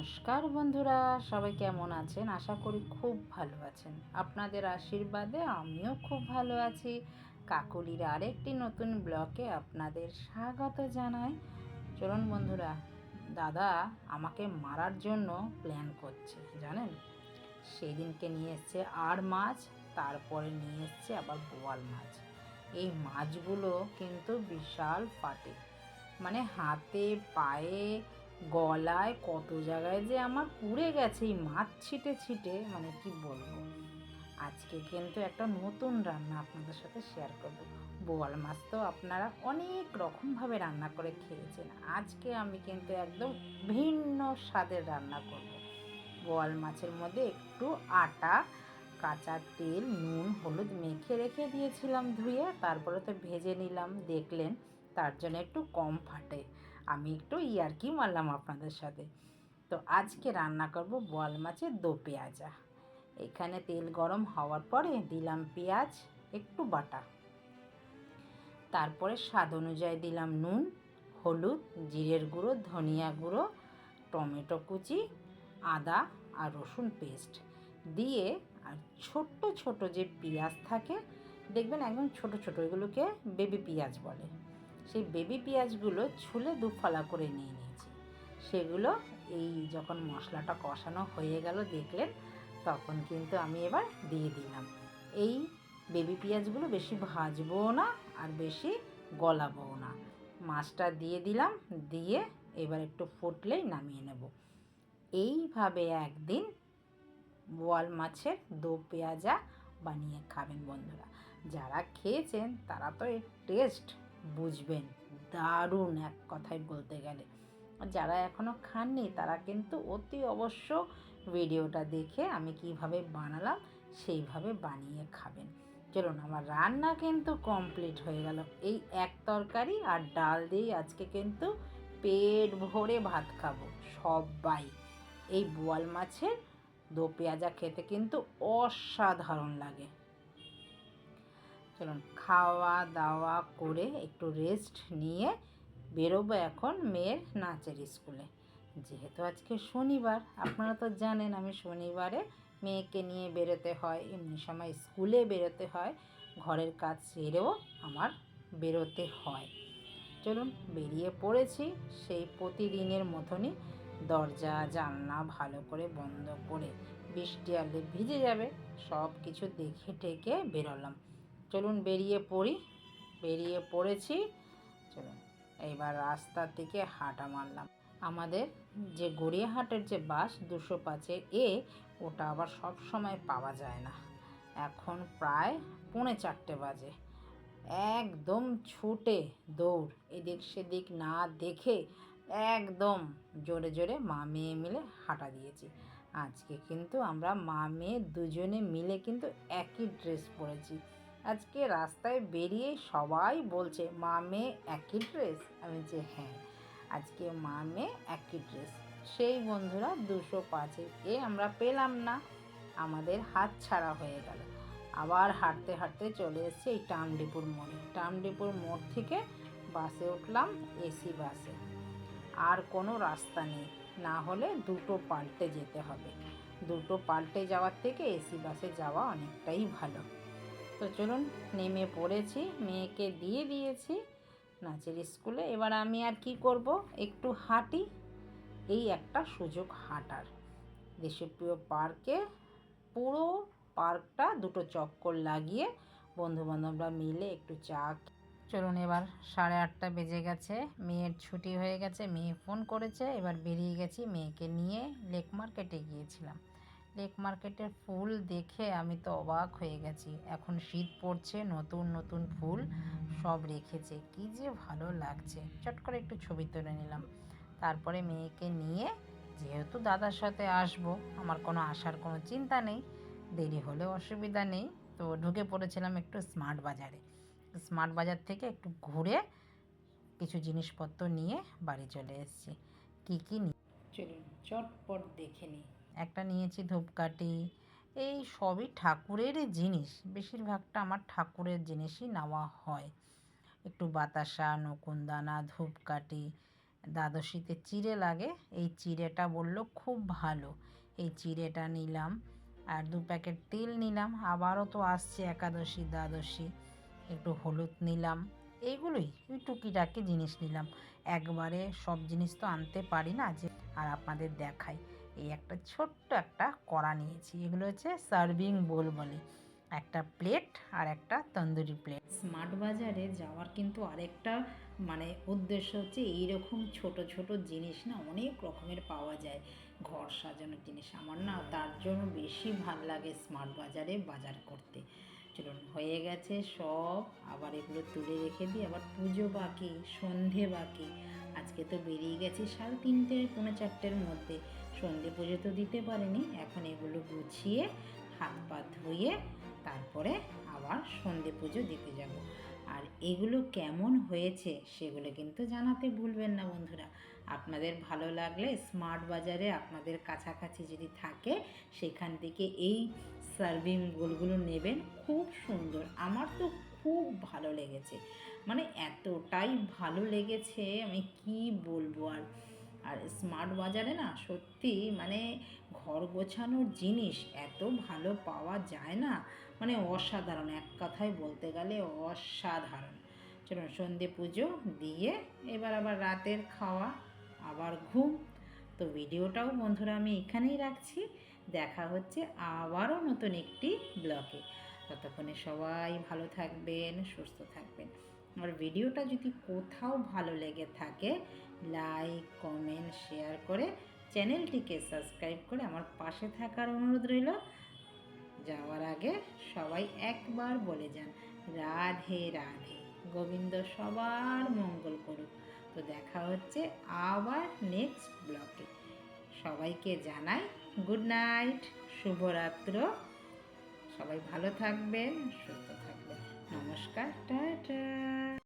নমস্কার বন্ধুরা, সবাই কেমন আছেন? আশা করি খুব ভালো আছেন। আপনাদের আশীর্বাদে আমিও খুব ভালো আছি। কাকুলির আরেকটি নতুন ব্লকে আপনাদের স্বাগত জানাই। চলুন বন্ধুরা, দাদা আমাকে মারার জন্য প্ল্যান করছে, জানেন? সেদিনকে নিয়ে এসছে আর মাছ, তারপরে নিয়ে এসছে আবার বোয়াল মাছ। এই মাছগুলো কিন্তু বিশাল ফাটে। মানে হাতে, পায়ে গলায় কত জায়গায় যে আমার পুড়ে গেছে, এই মাছ ছিটে ছিটে মানে কি বলব? আজকে কিন্তু একটা নতুন রান্না আপনাদের সাথে শেয়ার করব। বোয়াল মাছ তো আপনারা অনেক রকমভাবে রান্না করে খেয়েছেন। আজকে আমি কিন্তু একদম ভিন্ন স্বাদের রান্না করব। বোয়াল মাছের মধ্যে একটু আটা, কাঁচা তেল, নুন, হলুদ মেখে রেখে দিয়েছিলাম ধুয়ে, তারপরে তো ভেজে নিলাম, দেখলেন, তার জন্য একটু কম ফাটে। আমি একটু ইয়ারকি মারলাম আপনাদের সাথে। তো আজকে রান্না করব বোয়াল মাছের দো পেঁয়াজা। এখানে তেল গরম হওয়ার পরে দিলাম পেঁয়াজ, একটু বাটা। তারপরে স্বাদ অনুযায়ী দিলাম নুন, হলুদ, জিরের গুঁড়ো, ধনিয়া গুঁড়ো, টমেটো কুচি, আদা আর রসুন পেস্ট। দিয়ে আর ছোট্ট ছোট যে পেঁয়াজ থাকে, দেখবেন একদম ছোট ছোট, এগুলোকে বেবি পেঁয়াজ বলে। সেই বেবি পেঁয়াজগুলো ছুলে দুফালা করে নিয়ে নিয়েছি। সেগুলো এই যখন মশলাটা কষানো হয়ে গেল দেখলেন, তখন কিন্তু আমি এবার দিয়ে দিলাম। এই বেবি পেঁয়াজগুলো বেশি ভাজবও না আর বেশি গলাবও না। মাছটা দিয়ে দিলাম, দিয়ে এবার একটু ফুটলেই নামিয়ে নেব। এইভাবে একদিন বোয়াল মাছের দো পেঁয়াজা বানিয়ে খাবেন বন্ধুরা। যারা খেয়েছেন তারা তো এর টেস্ট বুঝবেন, দারুণ এক কথায় বলতে গেলে। যারা এখনও খাননি, তারা কিন্তু অতি অবশ্য ভিডিওটা দেখে আমি কীভাবে বানালাম, সেইভাবে বানিয়ে খাবেন। চলুন, আমার রান্না কিন্তু কমপ্লিট হয়ে গেল। এই এক তরকারি আর ডাল দিয়েই আজকে কিন্তু পেট ভরে ভাত খাব সবাই। এই বোয়াল মাছের দো পেঁয়াজা খেতে কিন্তু অসাধারণ লাগে। চলুন খাওয়া দাওয়া করে একটু রেস্ট নিয়ে বেরোবো এখন মেয়ের নাচের স্কুলে যেহেতু আজকে শনিবার, আপনারা তো জানেন আমি শনিবারে মেয়েকে নিয়ে বেরোতে হয়, এমনি সময় স্কুলে বেরোতে হয়, ঘরের কাজ সেরেও আমার বেরোতে হয়। চলুন, বেরিয়ে পড়েছি সেই প্রতিদিনের মতনই দরজা, জানলা ভালো করে বন্ধ করে বৃষ্টি আলে ভিজে যাবে সব কিছু দেখে টেকে বেরোলাম। চলুন বেরিয়ে পড়ি, বেরিয়ে পড়েছি। চলুন, এইবার রাস্তার দিকে হাঁটা মারলাম। আমাদের যে গড়িয়াহাটের যে বাস দুশো পাঁচে এ, ওটা আবার সব সময় পাওয়া যায় না। এখন প্রায় পৌনে চারটে বাজে। একদম ছুটে দৌড়, এদিক সেদিক না দেখে একদম জোরে জোরে মা মেয়ে মিলে হাঁটা দিয়েছি। আজকে কিন্তু আমরা মা মেয়ে দুজনে মিলে কিন্তু একই ড্রেস পরেছি। আজকে রাস্তায় বেরিয়ে সবাই বলছে, মা মেয়ে একই ড্রেস আমি যে হ্যাঁ আজকে মা মেয়ে একই ড্রেস সেই বন্ধুরা দুশো পাঁচে এ আমরা পেলাম না। আমাদের হাত ছাড়া হয়ে গেল। আবার হাঁটতে হাঁটতে চলে এসেছি এই টামডিপুর মোড়ে। টামডিপুর মোড় থেকে বাসে উঠলাম এসি বাসে। আর কোনো রাস্তা নেই। না হলে দুটো পাল্টে যেতে হবে। দুটো পাল্টে যাওয়ার থেকে এসি বাসে যাওয়া অনেকটাই ভালো। তো চলুন নেমে পড়েছি, মেয়েকে দিয়ে দিয়েছি নাচের স্কুলে। এবার আমি আর কি করব? একটু হাঁটি, এই একটা সুযোগ হাঁটার। দেশপ্রিয় পার্কে পুরো পার্কটা দুটো চক্কর লাগিয়ে বন্ধুবান্ধবরা মিলে একটু চা চলুন এবার সাড়ে আটটা বেজে গেছে, মেয়ের ছুটি হয়ে গেছে, মেয়ে ফোন করেছে, এবার বেরিয়ে গেছি, মেয়েকে নিয়ে লেক মার্কেটে গিয়েছিলাম। লেক মার্কেটের ফুল দেখে আমি তো অবাক হয়ে গেছি। এখন শীত পড়ছে, নতুন নতুন ফুল সব রেখেছে। কি যে ভালো লাগছে। চট করে একটু ছবি তুলে নিলাম। তারপরে মেয়েকে নিয়ে, যেহেতু দাদার সাথে আসব, আমার কোনো আসার কোনো চিন্তা নেই, দেরি হলে অসুবিধা নেই। তো ঢুকে পড়েছিলাম একটু স্মার্ট বাজারে। স্মার্ট বাজার থেকে একটু ঘুরে কিছু জিনিসপত্র নিয়ে বাড়ি চলে এসেছি। কী কী নিয়ে চলুন, চটপট দেখে নিই। একটা নিয়েছি ধূপকাঠি। এই সবই ঠাকুরেরই জিনিস। বেশিরভাগটা আমার ঠাকুরের জিনিসই নেওয়া হয়। একটু বাতাসা নকুনদানা ধূপকাঠি, দ্বাদশীতে চিড়ে লাগে। এই চিড়েটা বলল খুব ভালো। এই চিড়েটা নিলাম আর দু প্যাকেট তেল নিলাম। আবারও তো আসছে একাদশী, দ্বাদশী। একটু হলুদ নিলাম। এইগুলোই ওই টুকিটাকি জিনিস নিলাম। একবারে সব জিনিস তো আনতে পারি না যে আর আপনাদের দেখাই। এই একটা ছোট্ট একটা কড়া নিয়েছি। এগুলো হচ্ছে সার্ভিং বোল বলে। একটা প্লেট আর একটা তন্দুরি প্লেট স্মার্ট বাজারে যাওয়ার কিন্তু আরেকটা মানে উদ্দেশ্য হচ্ছে এইরকম ছোট ছোট জিনিস না অনেক রকমের পাওয়া যায়। ঘর সাজানোর জিনিস। আমার না তার জন্য বেশি ভালো লাগে স্মার্ট বাজারে বাজার করতে। চলুন, হয়ে গেছে সব। আবার এগুলো তুলে রেখে দিই। আবার পুজো বাকি, সন্ধে বাকি। আজকে তো বেরিয়ে গেছি সাড়ে তিনটে, পৌনে চারটের মধ্যে। সন্ধে পুজো তো দিতে পারেনি। এখন এগুলো গুছিয়ে হাত পা ধুয়ে তারপরে আবার সন্ধে পুজো দিতে যাব। আর এগুলো কেমন হয়েছে সেগুলো কিন্তু জানাতে ভুলবেন না বন্ধুরা। আপনাদের ভালো লাগলে স্মার্ট বাজারে আপনাদের কাছাকাছি যদি থাকে, সেখান থেকে এই সার্ভিং গোলগুলো নেবেন। খুব সুন্দর। আমার তো খুব ভালো লেগেছে। মানে এতটাই ভালো লেগেছে, আমি কি বলব আর আর? স্মার্ট বাজারে না সত্যি মানে ঘর গোছানোর জিনিস এত ভালো পাওয়া যায় না মানে অসাধারণ। এক কথায় বলতে গেলে অসাধারণ। চলুন সন্ধে পুজো দিয়ে এবার আবার রাতের খাওয়া, আবার ঘুম। তো ভিডিওটাও বন্ধুরা আমি এখানেই রাখছি। দেখা হচ্ছে আবারও নতুন একটি ব্লগে। ততক্ষণে সবাই ভালো থাকবেন, সুস্থ থাকবেন। আর ভিডিওটা যদি কোথাও ভালো লেগে থাকে লাইক কমেন্ট শেয়ার করে চ্যানেলটিকে সাবস্ক্রাইব করে আমার পাশে থাকার অনুরোধ রইল। যাওয়ার আগে সবাই একবার বলে যান, রাধে রাধে। গোবিন্দ সবার মঙ্গল করুক। তো দেখা হচ্ছে আবার নেক্সট ব্লকে সবাইকে জানাই গুড নাইট শুভরাত্র। সবাই ভালো থাকবেন, সুস্থ নমস্কার টাটা